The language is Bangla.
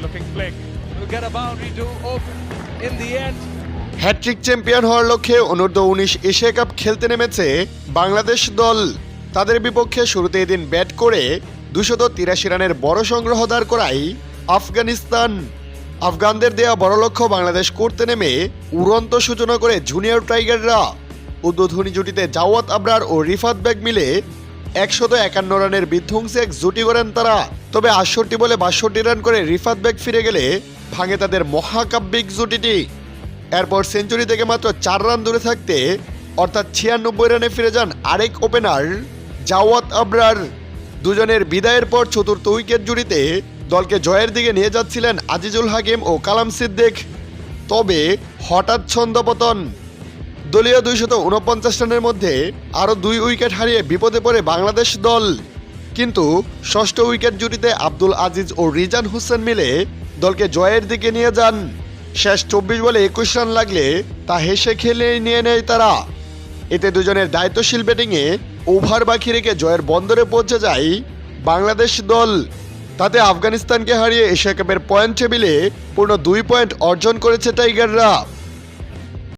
looking flick. We'll get a boundary to open in the end. Hat trick champion হওয়ার লক্ষ্যে অনূর্ধ্ব উনিশ এশিয়া কাপ খেলতে নেমেছে বাংলাদেশ দল তাদের বিপক্ষে শুরুতে এদিন ব্যাট করে দুশত তিরাশি রানের বড় সংগ্রহ দাঁড় করায় আফগানিস্তান আফগানদের দেয়া বড় লক্ষ্য বাংলাদেশ করতে নেমে উড়ন্ত সূচনা করে জুনিয়র টাইগাররা উদ্বোধনী জুটিতে জাওয়াত আবরার ও রিফাত বেগ মিলে একশত একান্ন রানের বিধ্বংসী এক জুটি করেন তারা। তবে আটষট্টি বলে বাষট্টি রান করে রিফাত বেগ ফিরে গেলে ভাঙে তাদের মহাকাব্যিক জুটিটি। এরপর সেঞ্চুরি থেকে মাত্র চার রান দূরে থাকতে অর্থাৎ ছিয়ানব্বই রানে ফিরে যান আরেক ওপেনার জাওয়াত আবরার। দুজনের বিদায়ের পর চতুর্থ উইকেট জুড়িতে দলকে জয়ের দিকে নিয়ে যাচ্ছিলেন আজিজুল হাকিম ও কালাম সিদ্দিক। তবে হঠাৎ ছন্দপতন দলীয় দুইশত উনপঞ্চাশ রানের মধ্যে আরও দুই উইকেট হারিয়ে বিপদে পড়ে বাংলাদেশ দল। কিন্তু ষষ্ঠ উইকেট জুটিতে আব্দুল আজিজ ও রিজান হোসেন মিলে দলকে জয়ের দিকে নিয়ে যান। শেষ চব্বিশ বলে একুশ রান লাগলে তা হেসে খেলে নিয়ে নেয় তারা। এতে দুজনের দায়িত্বশীল ব্যাটিংয়ে ওভার বাকি রেখে জয়ের বন্দরে পৌঁছে যায় বাংলাদেশ দল। তাতে আফগানিস্তানকে হারিয়ে এশিয়া কাপের পয়েন্ট টেবিলে পূর্ণ দুই পয়েন্ট অর্জন করেছে টাইগাররা।